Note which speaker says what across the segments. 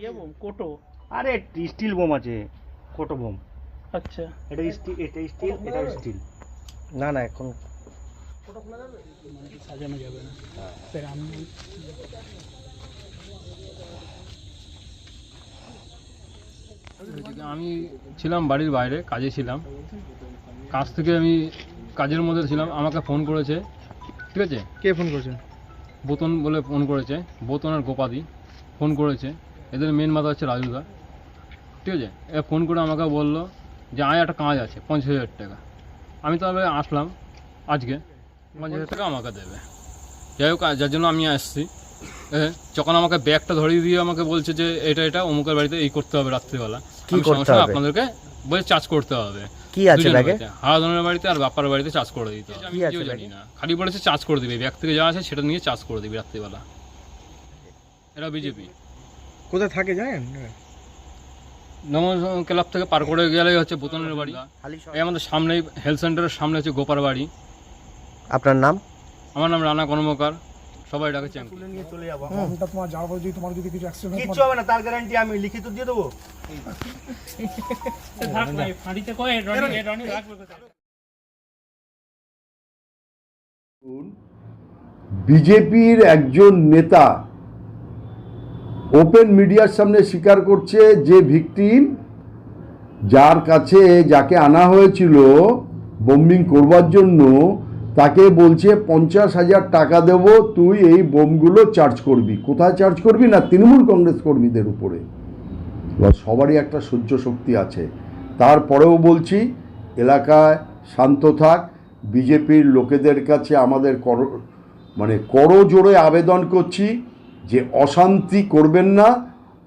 Speaker 1: ইয়ে বোম কোটো।
Speaker 2: আরে still bomb আছে কোটো বোম।
Speaker 1: আচ্ছা।
Speaker 2: এটা স্টিল এটা স্টিল এটা স্টিল। না না এখন
Speaker 1: সাজানো যাবে না। স্যার আমি
Speaker 3: আমি ছিলাম বাড়ির বাইরে কাজে ছিলাম। কাজ থেকে আমি কাজের মধ্যে ছিলাম আমাকে ফোন করেছে। ঠিক আছে?
Speaker 1: কে ফোন করছেন
Speaker 3: বোতন বলে ফোন করেছে বোতন আর গোপাদি ফোন করেছে। এদের মেন মাথা হচ্ছে রাজুদা। ঠিক আছে? এ ফোন করে আমাকে বলল যে আয় একটা কাজ আছে পঞ্চাশ হাজার টাকা। আমি তাহলে আসলাম আজকে। পঞ্চাশ হাজার টাকা আমাকে দেবে। যাই হোক যার জন্য আমি আসছি। যখন আমাকে ব্যাগটা ধরিয়ে দিয়ে আমাকে বলছে যে এটা এটা অমুকের বাড়িতে এই করতে হবে রাত্রিবেলা। আমি? আপনাদেরকে বলে চার্জ করতে হবে।
Speaker 2: কি আছে ব্যাগে?
Speaker 3: বাড়িতে। হারাধনের বাড়িতে আর বাপার বাড়িতে চার্জ করে দিতে হবে। আমি
Speaker 2: কি
Speaker 3: জানি না। খালি বলেছে চার্জ করে দিবে। ব্যাগ থেকে যা আছে সেটা নিয়ে চার্জ করে দিবি রাত্রিবেলা। এটা বিজেপি।
Speaker 1: কোথায় থাকে জানেন?
Speaker 3: নম ক্লাব থেকে পার করে গেলেই হচ্ছে বোতনের বাড়ি। এই আমাদের সামনেই হেলথ সেন্টারের সামনে হচ্ছে গোপার বাড়ি।
Speaker 2: আপনার নাম?
Speaker 3: আমার নাম রানা কর্মকার। সবাই ডাকে চ্যাম্পি
Speaker 2: নিয়ে চলে যাব।
Speaker 4: ওটা তোমার যাওয়ার পর যদি তোমার যদি কিছু অ্যাক্সিডেন্ট
Speaker 2: কিচ্ছু হবে না তার গ্যারান্টি আমি লিখিত দিয়ে দেবো।
Speaker 1: ফাঁড়িতে কয়ে রনি রনি রাখবে
Speaker 5: বিজেপির একজন নেতা ওপেন মিডিয়ার সামনে স্বীকার করছে যে ভিকটিম যার কাছে যাকে আনা হয়েছিল বোম্বিং করবার জন্য তাকে বলছে, পঞ্চাশ হাজার টাকা দেব, তুই এই বোমগুলো চার্জ করবি। কোথায় চার্জ করবি না তৃণমূল কংগ্রেস কর্মীদের উপরে? এবার সবারই একটা সহ্য শক্তি আছে। তারপরেও বলছি, এলাকায় শান্ত থাক, বিজেপির লোকেদের কাছে আমাদের কর মানে করজোড়ে আবেদন করছি যে অশান্তি করবেন না,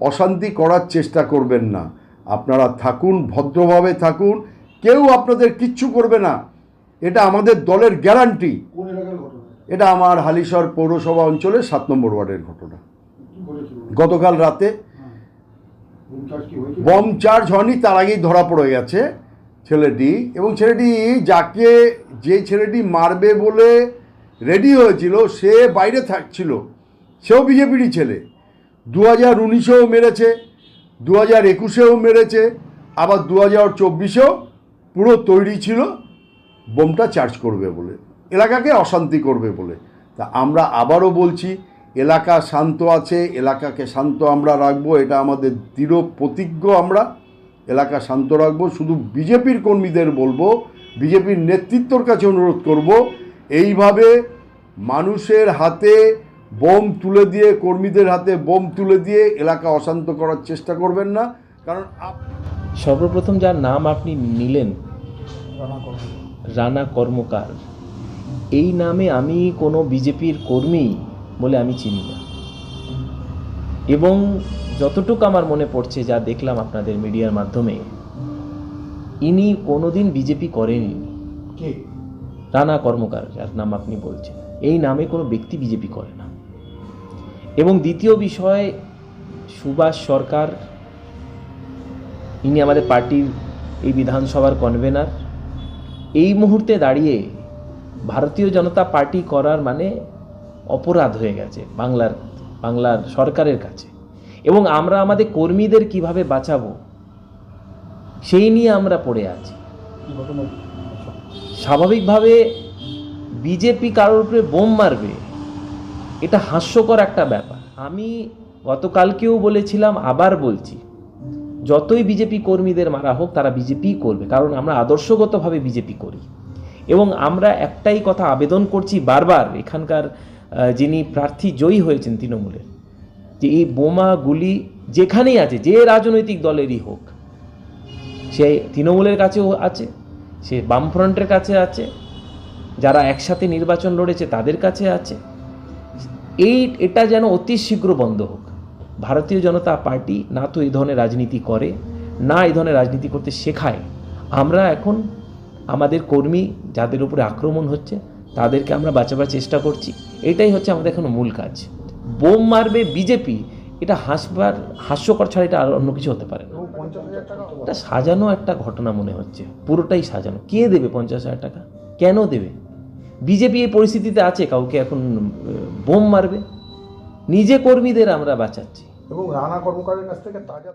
Speaker 5: অশান্তি করার চেষ্টা করবেন না। আপনারা থাকুন, ভদ্রভাবে থাকুন, কেউ আপনাদের কিচ্ছু করবে না। এটা আমাদের দলের গ্যারান্টি। এটা আমার হালিশহর পৌরসভা অঞ্চলের সাত নম্বর ওয়ার্ডের ঘটনা। গতকাল রাতে
Speaker 4: হয়েছে
Speaker 5: বম চার্জ হয়নি তার আগেই ধরা পড়ে গেছে ছেলেটি এবং ছেলেটি যাকে যে ছেলেটি মারবে বলে রেডি হয়েছিল সে বাইরে থাকছিল। সেও বিজেপিরই ছেলে। দু হাজার উনিশেও মেরেছে দু হাজার একুশেও মেরেছে আবার দু হাজার চব্বিশেও পুরো তৈরি ছিল। বোমটা চার্জ করবে বলে এলাকাকে অশান্তি করবে বলে। তা আমরা আবারও বলছি এলাকা শান্ত আছে এলাকাকে শান্ত আমরা রাখব এটা আমাদের দৃঢ় প্রতিজ্ঞ আমরা। এলাকা শান্ত রাখব শুধু বিজেপির কর্মীদের বলব বিজেপির নেতৃত্বর কাছে অনুরোধ করব এইভাবে মানুষের হাতে বোম তুলে দিয়ে কর্মীদের হাতে বোম তুলে দিয়ে এলাকা অশান্ত করার চেষ্টা করবেন না কারণ আপ
Speaker 6: সর্বপ্রথম যার নাম আপনি নিলেন।
Speaker 4: রানা
Speaker 6: কর্মকার। এই নামে আমি কোনো বিজেপির কর্মী বলে আমি চিনি না। এবং যতটুকু আমার মনে পড়ছে যা দেখলাম আপনাদের মিডিয়ার মাধ্যমে ইনি কোনোদিন বিজেপি করেনি
Speaker 4: কে?
Speaker 6: রানা কর্মকার যার নাম আপনি বলছেন। এই নামে কোনো ব্যক্তি বিজেপি করে না। এবং দ্বিতীয় বিষয় সুভাষ সরকার ইনি আমাদের পার্টির এই বিধানসভার কনভেনার এই মুহূর্তে দাঁড়িয়ে ভারতীয় জনতা পার্টি করার মানে অপরাধ হয়ে গেছে বাংলার বাংলার সরকারের কাছে। এবং আমরা আমাদের কর্মীদের কীভাবে বাঁচাবো, সেই নিয়ে আমরা পড়ে আছি। স্বাভাবিকভাবে বিজেপি কারোর উপরে বোম মারবে, এটা হাস্যকর একটা ব্যাপার। আমি গতকালকেও বলেছিলাম, আবার বলছি যতই বিজেপি কর্মীদের মারা হোক, তারা বিজেপি করবে, কারণ আমরা আদর্শগতভাবে বিজেপি করি। এবং আমরা একটাই কথা আবেদন করছি বারবার, এখানকার যিনি প্রার্থী জয়ী হয়েছেন তৃণমূলের, যে এই বোমা গুলি যেখানেই আছে, যে রাজনৈতিক দলেরই হোক, সে তৃণমূলের কাছেও আছে, সে বামফ্রন্টের কাছে আছে, যারা একসাথে নির্বাচন লড়েছে তাদের কাছে আছে। এই, এটা যেন অতি শীঘ্র বন্ধ হোক। ভারতীয় জনতা পার্টি না তো এই ধরনের রাজনীতি করে, না এই ধরনের রাজনীতি করতে শেখায়। আমরা এখন আমাদের কর্মী যাদের উপরে আক্রমণ হচ্ছে, তাদেরকে আমরা বাঁচাবার চেষ্টা করছি। এটাই হচ্ছে আমাদের এখন মূল কাজ। বোম মারবে বিজেপি, এটা হাসবার, হাস্যকর ছাড়া এটা আর অন্য কিছু হতে পারে না। এটা সাজানো একটা ঘটনা মনে হচ্ছে, পুরোটাই সাজানো। কে দেবে পঞ্চাশ হাজার টাকা? কেন দেবে? বিজেপি এই পরিস্থিতিতে আছে, কাউকে এখন বোম মারবে। নিজে কর্মীদের আমরা বাঁচাচ্ছি।
Speaker 4: এবং রানা কর্মকারের কাছ থেকে তাজা